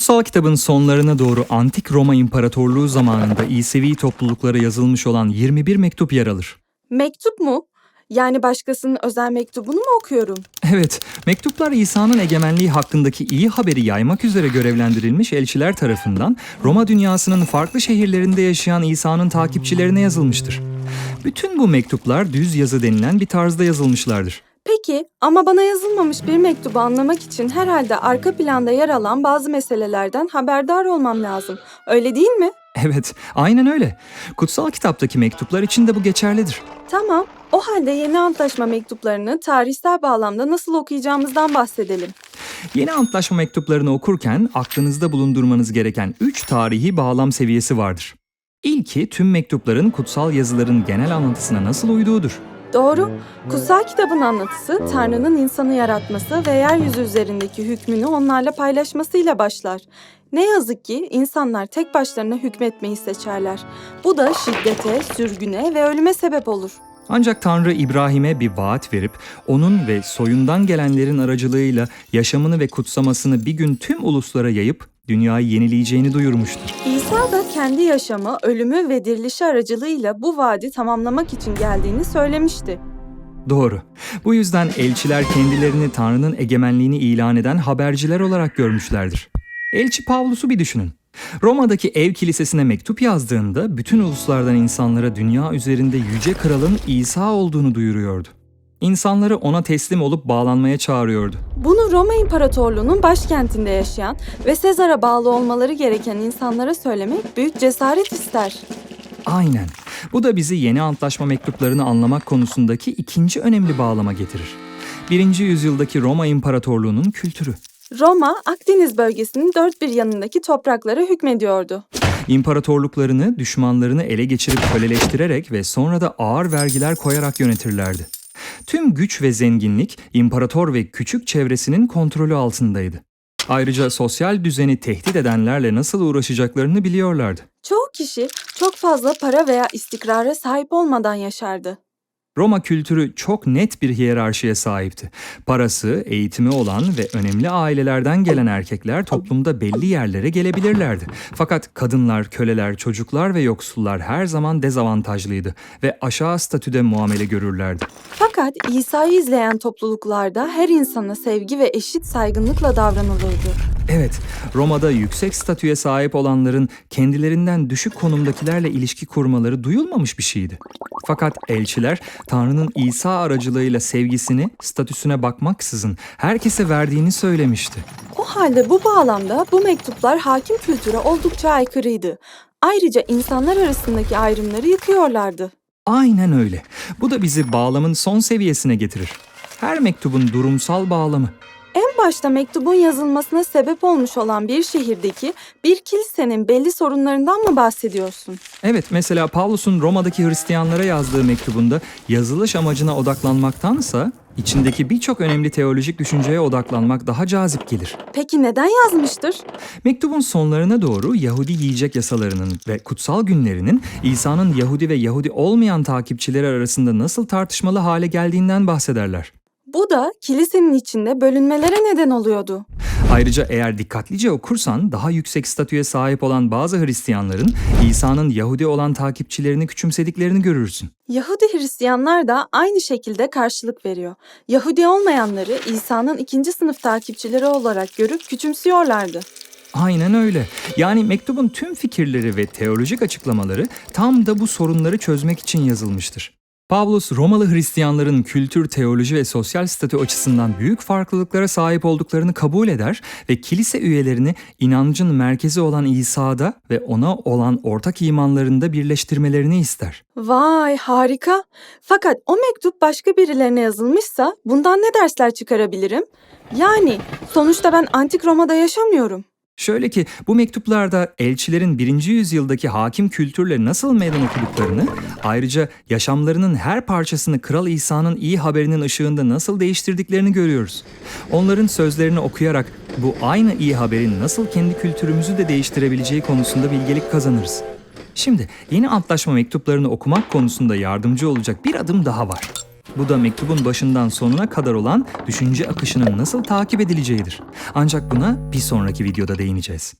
Kutsal kitabın sonlarına doğru Antik Roma İmparatorluğu zamanında İsevi topluluklara yazılmış olan 21 mektup yer alır. Mektup mu? Yani başkasının özel mektubunu mu okuyorum? Evet, mektuplar İsa'nın egemenliği hakkındaki iyi haberi yaymak üzere görevlendirilmiş elçiler tarafından Roma dünyasının farklı şehirlerinde yaşayan İsa'nın takipçilerine yazılmıştır. Bütün bu mektuplar düz yazı denilen bir tarzda yazılmışlardır. Peki ama bana yazılmamış bir mektubu anlamak için herhalde arka planda yer alan bazı meselelerden haberdar olmam lazım. Öyle değil mi? Evet, aynen öyle. Kutsal kitaptaki mektuplar için de bu geçerlidir. Tamam. O halde yeni antlaşma mektuplarını tarihsel bağlamda nasıl okuyacağımızdan bahsedelim. Yeni antlaşma mektuplarını okurken aklınızda bulundurmanız gereken 3 tarihi bağlam seviyesi vardır. İlki tüm mektupların kutsal yazıların genel anlatısına nasıl uyduğudur. Doğru. Kutsal kitabın anlatısı Tanrı'nın insanı yaratması ve yeryüzü üzerindeki hükmünü onlarla paylaşmasıyla başlar. Ne yazık ki insanlar tek başlarına hükmetmeyi seçerler. Bu da şiddete, sürgüne ve ölüme sebep olur. Ancak Tanrı İbrahim'e bir vaat verip onun ve soyundan gelenlerin aracılığıyla yaşamını ve kutsamasını bir gün tüm uluslara yayıp dünyayı yenileyeceğini duyurmuştur. Kendi yaşamı, ölümü ve dirilişi aracılığıyla bu vaadi tamamlamak için geldiğini söylemişti. Doğru. Bu yüzden elçiler kendilerini Tanrı'nın egemenliğini ilan eden haberciler olarak görmüşlerdir. Elçi Pavlus'u bir düşünün. Roma'daki ev kilisesine mektup yazdığında bütün uluslardan insanlara dünya üzerinde yüce kralın İsa olduğunu duyuruyordu. İnsanları ona teslim olup bağlanmaya çağırıyordu. Bunu Roma İmparatorluğu'nun başkentinde yaşayan ve Sezar'a bağlı olmaları gereken insanlara söylemek büyük cesaret ister. Aynen. Bu da bizi yeni antlaşma mektuplarını anlamak konusundaki ikinci önemli bağlama getirir. Birinci yüzyıldaki Roma İmparatorluğu'nun kültürü. Roma, Akdeniz bölgesinin dört bir yanındaki topraklara hükmediyordu. İmparatorluklarını, düşmanlarını ele geçirip köleleştirerek ve sonra da ağır vergiler koyarak yönetirlerdi. Tüm güç ve zenginlik imparator ve küçük çevresinin kontrolü altındaydı. Ayrıca sosyal düzeni tehdit edenlerle nasıl uğraşacaklarını biliyorlardı. Çoğu kişi çok fazla para veya istikrara sahip olmadan yaşardı. Roma kültürü çok net bir hiyerarşiye sahipti. Parası, eğitimi olan ve önemli ailelerden gelen erkekler toplumda belli yerlere gelebilirlerdi. Fakat kadınlar, köleler, çocuklar ve yoksullar her zaman dezavantajlıydı ve aşağı statüde muamele görürlerdi. Fakat İsa'yı izleyen topluluklarda her insana sevgi ve eşit saygınlıkla davranılırdı. Evet, Roma'da yüksek statüye sahip olanların kendilerinden düşük konumdakilerle ilişki kurmaları duyulmamış bir şeydi. Fakat elçiler Tanrı'nın İsa aracılığıyla sevgisini statüsüne bakmaksızın herkese verdiğini söylemişti. O halde bu bağlamda bu mektuplar hakim kültüre oldukça aykırıydı. Ayrıca insanlar arasındaki ayrımları yıkıyorlardı. Aynen öyle. Bu da bizi bağlamın son seviyesine getirir. Her mektubun durumsal bağlamı. Başta mektubun yazılmasına sebep olmuş olan bir şehirdeki bir kilisenin belli sorunlarından mı bahsediyorsun? Evet, mesela Pavlus'un Roma'daki Hristiyanlara yazdığı mektubunda yazılış amacına odaklanmaktansa içindeki birçok önemli teolojik düşünceye odaklanmak daha cazip gelir. Peki neden yazmıştır? Mektubun sonlarına doğru Yahudi yiyecek yasalarının ve kutsal günlerinin İsa'nın Yahudi ve Yahudi olmayan takipçileri arasında nasıl tartışmalı hale geldiğinden bahsederler. Bu da kilisenin içinde bölünmelere neden oluyordu. Ayrıca eğer dikkatlice okursan daha yüksek statüye sahip olan bazı Hristiyanların İsa'nın Yahudi olan takipçilerini küçümsediklerini görürsün. Yahudi Hristiyanlar da aynı şekilde karşılık veriyor. Yahudi olmayanları İsa'nın ikinci sınıf takipçileri olarak görüp küçümsüyorlardı. Aynen öyle. Yani mektubun tüm fikirleri ve teolojik açıklamaları tam da bu sorunları çözmek için yazılmıştır. Pavlus, Romalı Hristiyanların kültür, teoloji ve sosyal statü açısından büyük farklılıklara sahip olduklarını kabul eder ve kilise üyelerini inancın merkezi olan İsa'da ve ona olan ortak imanlarında birleştirmelerini ister. Vay harika. Fakat o mektup başka birilerine yazılmışsa bundan ne dersler çıkarabilirim? Yani sonuçta ben antik Roma'da yaşamıyorum. Şöyle ki bu mektuplarda elçilerin birinci yüzyıldaki hakim kültürle nasıl meydan okuduklarını, ayrıca yaşamlarının her parçasını Kral İsa'nın iyi haberinin ışığında nasıl değiştirdiklerini görüyoruz. Onların sözlerini okuyarak bu aynı iyi haberin nasıl kendi kültürümüzü de değiştirebileceği konusunda bilgelik kazanırız. Şimdi yeni antlaşma mektuplarını okumak konusunda yardımcı olacak bir adım daha var. Bu da mektubun başından sonuna kadar olan düşünce akışının nasıl takip edileceğidir. Ancak buna bir sonraki videoda değineceğiz.